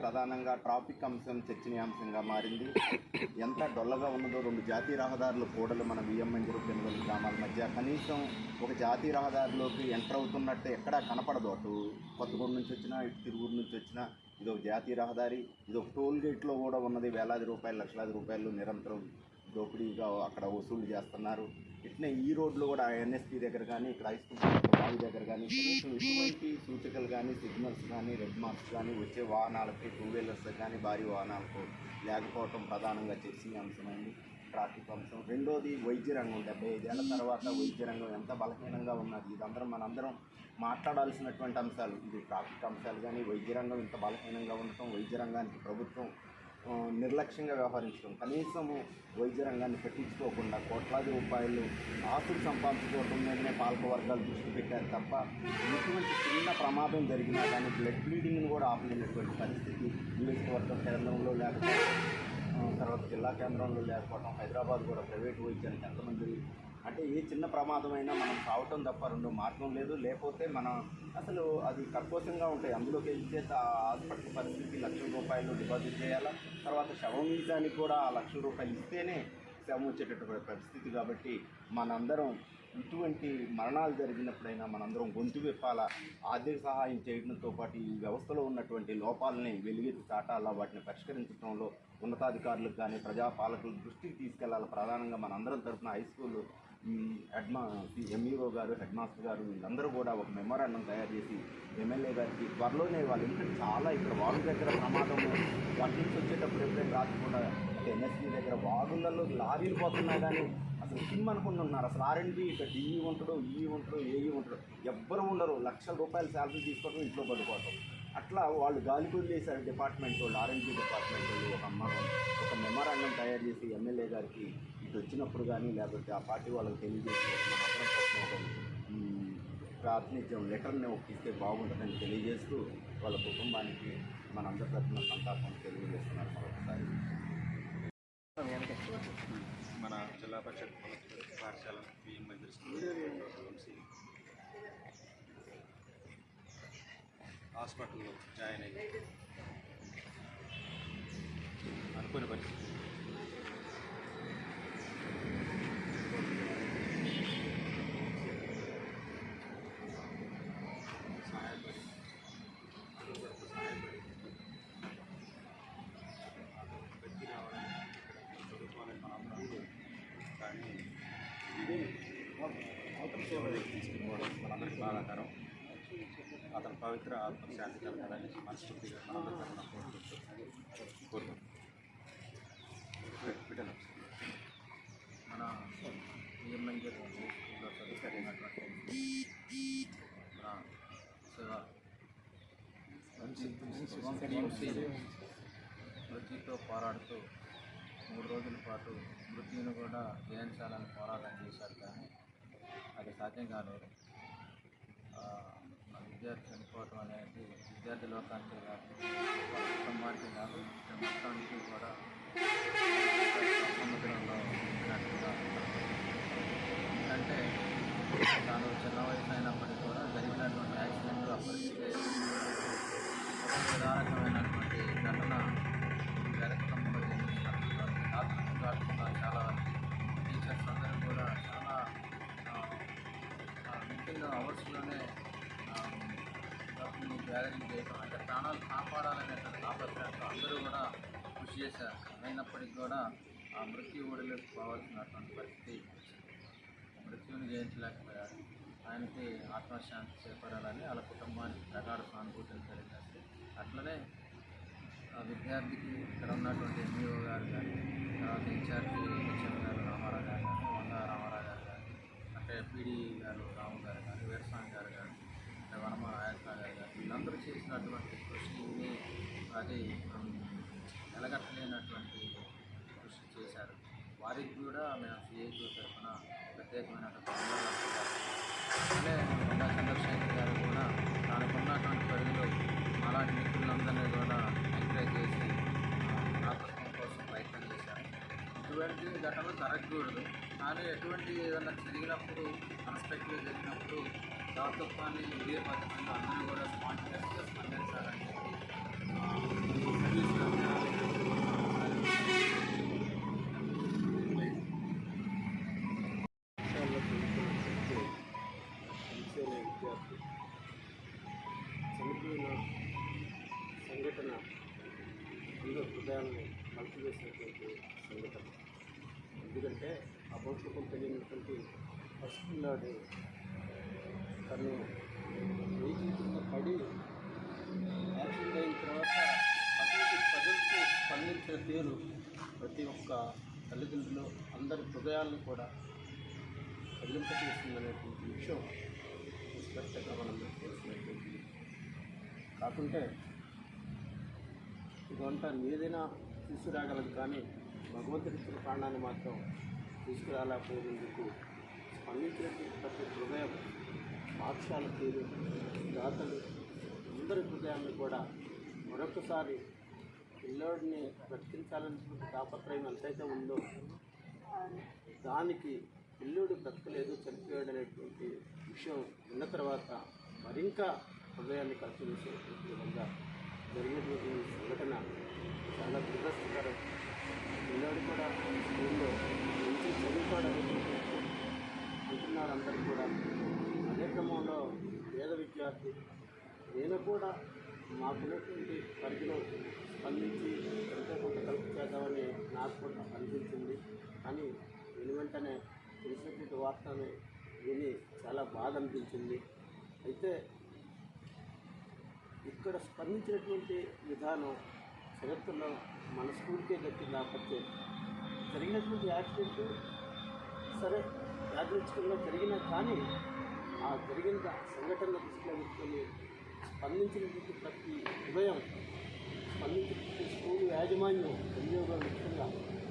ప్రధానంగా ట్రాఫిక్ అంశం చర్చనీయాంశంగా మారింది. ఎంత డొల్లగా ఉన్నదో రెండు జాతీయ రహదారుల కూడలు మన విఎంఎన్ పెనుగోలు గ్రామాల మధ్య. కనీసం ఒక జాతీయ రహదారిలోకి ఎంటర్ అవుతున్నట్టు ఎక్కడా కనపడదు అటు. కొత్తగూడ నుంచి వచ్చినా ఇటు తిరుగురు నుంచి వచ్చినా ఇది ఒక జాతీయ రహదారి. ఇది ఒక టోల్ గేట్లో కూడా ఉన్నది వేలాది రూపాయలు లక్షలాది రూపాయలు నిరంతరం దోపిడీగా అక్కడ వసూలు చేస్తున్నారు. ఇట్లా ఈ రోడ్లో కూడా ఎన్ఎస్పి దగ్గర కానీ ఇక్కడ హై స్కూల్ బావి దగ్గర కానీ కనీసం ఇటువంటి సూచికలు కానీ సిగ్నల్స్ కానీ రెడ్ మార్క్స్ కానీ వచ్చే వాహనాలకి టూ వీలర్స్ కానీ భారీ వాహనాలకు లేకపోవటం ప్రధానంగా చర్చనీయాంశమైంది ట్రాఫిక్ అంశం. రెండోది వైద్య రంగం. డెబ్బై ఐదేళ్ళ తర్వాత వైద్య రంగం ఎంత బలహీనంగా ఉన్నది? ఇదందరం మనందరం మాట్లాడాల్సినటువంటి అంశాలు. ఇది ట్రాఫిక్ అంశాలు కానీ వైద్య రంగం ఇంత బలహీనంగా ఉండటం వైద్య రంగానికి ప్రభుత్వం నిర్లక్ష్యంగా వ్యవహరించడం. కనీసము వైద్య రంగాన్ని పట్టించుకోకుండా కోట్లాది రూపాయలు ఆస్తులు సంపాదించుకోవడం మీదనే పాలక వర్గాలు దృష్టి పెట్టారు తప్ప ఎటువంటి చిన్న ప్రమాదం జరిగినా కానీ బ్లడ్ బ్లీడింగ్ని కూడా ఆపలేనటువంటి పరిస్థితి నియోజకవర్గం కేంద్రంలో లేకపోతే తర్వాత జిల్లా కేంద్రంలో లేకపోవడం హైదరాబాద్ కూడా ప్రైవేట్ వైద్యానికి ఎంతమంది చిన్న ప్రమాదమైనా మనం కావటం తప్ప రెండు మార్గం లేదు. లేకపోతే మనం అసలు అది కర్కోశంగా ఉంటాయి. అందులోకి వెళ్తే ఆ హాస్పిటల్ పరిస్థితి లక్ష రూపాయలు డిపాజిట్ చేయాలా? తర్వాత శవం ఇవ్వడానికి కూడా ఆ లక్ష రూపాయలు ఇస్తేనే శవం వచ్చేటటువంటి పరిస్థితి కాబట్టి మనందరం ఇటువంటి మరణాలు జరిగినప్పుడైనా మనందరం గొంతు విప్పాలా? ఆర్థిక సహాయం చేయడంతో పాటు ఈ వ్యవస్థలో ఉన్నటువంటి లోపాలని వెలుగెత్తి చాటాలా? వాటిని పరిష్కరించడంలో ఉన్నతాధికారులకు కానీ ప్రజాపాలకుల దృష్టికి తీసుకెళ్ళాలి? ప్రధానంగా మనందరం తరఫున హై స్కూల్ హెడ్మా ఎంఈఓ గారు హెడ్ మాస్టర్ గారు వీళ్ళందరూ కూడా ఒక మెమోరాండం తయారు చేసి ఎమ్మెల్యే గారికి త్వరలోనే వాళ్ళు ఎందుకంటే చాలా ఇక్కడ వాగు దగ్గర ప్రమాదం వాటి నుంచి వచ్చేటప్పుడు ఎప్పుడైనా రాకుండా అంటే ఎన్ఎస్పీ దగ్గర వాగులలో లారీలు పోతున్నా కానీ అసలు సిమ్ అనుకుంటున్నారు అసలు ఆర్ఎండ్బి ఇక్కడ డిఈ ఉంటాడు ఈ e ఉంటాడు ఏఈ ఉంటాడు. ఎవ్వరు ఉండరు. లక్షల రూపాయలు శాలరీ తీసుకోవడం ఇంట్లో పడుకోవటం. అట్లా వాళ్ళు గాలి చేశారు డిపార్ట్మెంట్ వాళ్ళు ఆర్ఎండ్బి డిపార్ట్మెంట్ వాళ్ళు. ఒక అమ్మ ఒక మెమోరాండం తయారు చేసి ఎమ్మెల్యే గారికి ఇటు వచ్చినప్పుడు కానీ లేకపోతే ఆ పార్టీ వాళ్ళకి తెలియజేసి మాత్రం ప్రాతినిధ్యం లెటర్ని ఒప్పిస్తే బాగుంటుందని తెలియజేస్తూ వాళ్ళ కుటుంబానికి మన అందరి తరఫున సంతాపం తెలియజేస్తున్నారు మరొకసారి. మన జిల్లా పరిషత్ పాఠశాల బియ్యం మందిర్ హాస్పిటల్లో జాయిన్ అయ్యి అనుకునే పరిస్థితి. బాధాకరం అతని పవిత్ర ఆత్మ శాంతి కలగాలని మనస్ఫూర్తిగా మనందరి కోరుకుంటున్నాం మన ఈఎంఐ స్కూల్లో చదువుకున్నటువంటి మన శివ వంశీ మృత్యుతో పోరాడుతూ మూడు రోజుల పాటు మృతిని కూడా జయించాలని పోరాటం చేశారు కానీ అది సాధ్యం కాలేదు. విద్యార్థి చనిపోవడం అనేది విద్యార్థి లోకానికి కాదు కుటుంబానికి కాదు ఇక్కడ మొత్తానికి కూడా విత్ డబ్బుని గ్యాదరింగ్ చేయడం అంటే ప్రాణాలు కాపాడాలనేటువంటి ఆపత్రంతో అందరూ కూడా కృషి చేశారు. అయినప్పటికీ కూడా ఆ మృత్యు ఒడిలోకి పోవాల్సినటువంటి పరిస్థితి మృత్యుని జయించలేకపోయారు. ఆయనకి ఆత్మశాంతి చేపడాలని వాళ్ళ కుటుంబానికి ప్రగాఢ సానుభూతిని తెలియజేస్తే అట్లనే ఆ విద్యార్థికి ఇక్కడ ఉన్నటువంటి ఎంఈఓ గారు కానీ తర్వాత ఇన్ఛార్జి గారు కానీ వంద రామారావు గారు కానీ అంటే పీడీ గారు రాము గారు కానీ వీరస్వామి గారు కానీ వనమ ఆయత్న గారు కానీ వీళ్ళందరూ చేసినటువంటి కృషిని అది ఉమ్, వెలగట్టలేనటువంటి కృషి చేశారు. వారికి కూడా మేము సిఐటి తరఫున ప్రత్యేకమైన ధన్యవాదాలు కొండా చంద్రశేఖర్ గారు కూడా తనకున్నటువంటి పరిధిలో అలాంటి మిత్రులందరినీ కూడా ఎంకరేజ్ చేసి ఆకర్షణ కోసం ప్రయత్నం చేశారు. ఇటువంటి ఘటనలు జరగకూడదు. కానీ ఎటువంటి ఏదైనా జరిగినప్పుడు అన్స్పెక్ట్గా జరిగినప్పుడు దాతృత్వాన్ని ఇదే పథకంగా అందరూ కూడా స్పాంటినియస్గా స్పందించాలని సంఘటన అందరూ హృదయాన్ని మలుపు చేసినటువంటి సంఘటన. ఎందుకంటే ఆ అభౌతికం తెలియనటువంటి పసిపిల్లాడు తను వెహికల్ పడి యాక్సిడెంట్ అయిన తర్వాత అతనికి ప్రజలకు స్పందించిన తీరు ప్రతి ఒక్క తల్లిదండ్రులు అందరి హృదయాలను కూడా కదిలింపజేస్తుందనేటువంటి విషయం స్పష్టంగా మనం తెలుసుకునేటువంటి కాకుంటే ఇదంతా ఏదైనా తీసుకురాగలదు కానీ భగవంతుడి ఇచ్చిన ప్రాణాన్ని మాత్రం తీసుకురాలేకపోయినందుకు స్పందించినటువంటి ప్రతి హృదయం పాఠశాల తీరు దాతలు అందరి హృదయాన్ని కూడా మరొకసారి పిల్లోడిని బ్రతికించాలనేటువంటి తాపత్రయం ఎంతైతే ఉందో దానికి పిల్లోడు బ్రతకలేదు చనిపోయాడు అనేటువంటి విషయం విన్న తర్వాత మరింకా హృదయాన్ని కలిసివేసేటువంటి విధంగా జరిగినటువంటి సంఘటన చాలా దురదృష్టకరం. పిల్లడు కూడా స్కూల్లో మంచి చదువుకోవడానికి అంటున్నారు అందరూ కూడా. అదే క్రమంలో పేద విద్యార్థి నేను కూడా మాకున్నటువంటి పరిధిలో స్పందించి ఎంతో కొంత కలుపు చేద్దామని నాకు కూడా అనిపించింది. కానీ విని వెంటనే తెలిసినటువంటి వార్తని విని చాలా బాధ అనిపించింది. అయితే ఇక్కడ స్పందించినటువంటి విధానం చరిత్రలో మన స్కూల్కే ఆ లేకపోతే జరిగినటువంటి యాక్సిడెంట్ సరే యాదృచ్ఛికంగా జరిగినా కానీ ఆ జరిగిన సంఘటన దృష్టిలో పెట్టుకొని స్పందించినటువంటి ప్రతి ఉదయం స్పందించినటువంటి స్కూల్ యాజమాన్యం ఎన్జిఓగా ముఖ్యంగా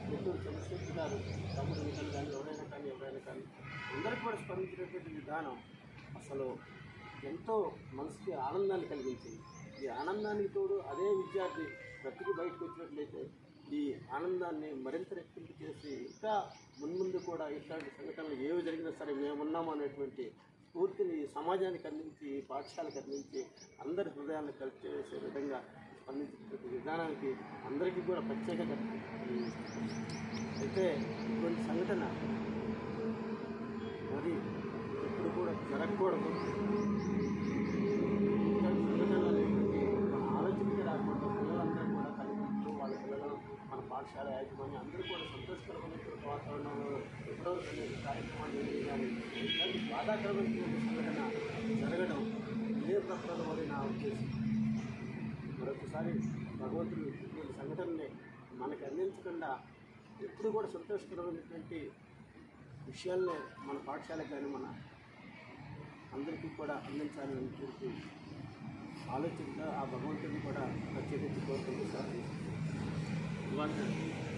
నెల్లూరు చంద్రశేఖర్ గారు తమ్ముడు నిఖిల్ కానీ ఎవరైనా కానీ ఎవరైనా కానీ అందరికీ కూడా స్పందించినటువంటి విధానం అసలు ఎంతో మనసుకి ఆనందాన్ని కలిగించింది. ఈ ఆనందానికి తోడు అదే విద్యార్థి బ్రతికి బయటకు వచ్చినట్లయితే ఈ ఆనందాన్ని మరింత రెట్టింపు చేసి ఇంకా మున్ముందు కూడా ఇట్లాంటి సంఘటనలు ఏవి జరిగినా సరే మేమున్నాము అనేటువంటి స్ఫూర్తిని సమాజానికి అందించి పాఠశాలకు అందించి అందరి హృదయాలను కలిపి చేసే విధంగా స్పందించినటువంటి విధానానికి అందరికీ కూడా ప్రత్యేకత అయితే ఇటువంటి సంఘటన మరి ఎప్పుడు కూడా జరగకూడదు. పాఠశాల యాజమాన్యం అందరూ కూడా సంతోషకరమైనటువంటి వాతావరణంలో ఎప్పుడో అనేది కార్యక్రమాలు నిర్వహించాలి. కానీ బాధాకరమైనటువంటి సంఘటన జరగడం నిర్ణయప్రదం అని నా ఉద్దేశం. మరొకసారి భగవంతుడు ఇటువంటి సంఘటనని మనకు అందించకుండా ఎప్పుడు కూడా సంతోషకరమైనటువంటి విషయాల్లో మన పాఠశాలకు కానీ మన అందరికీ కూడా అందించాలని కోరుతూ ఆలోచనగా ఆ భగవంతుడిని కూడా ప్రత్యేకించి కోరుకుంటూ సార్ London.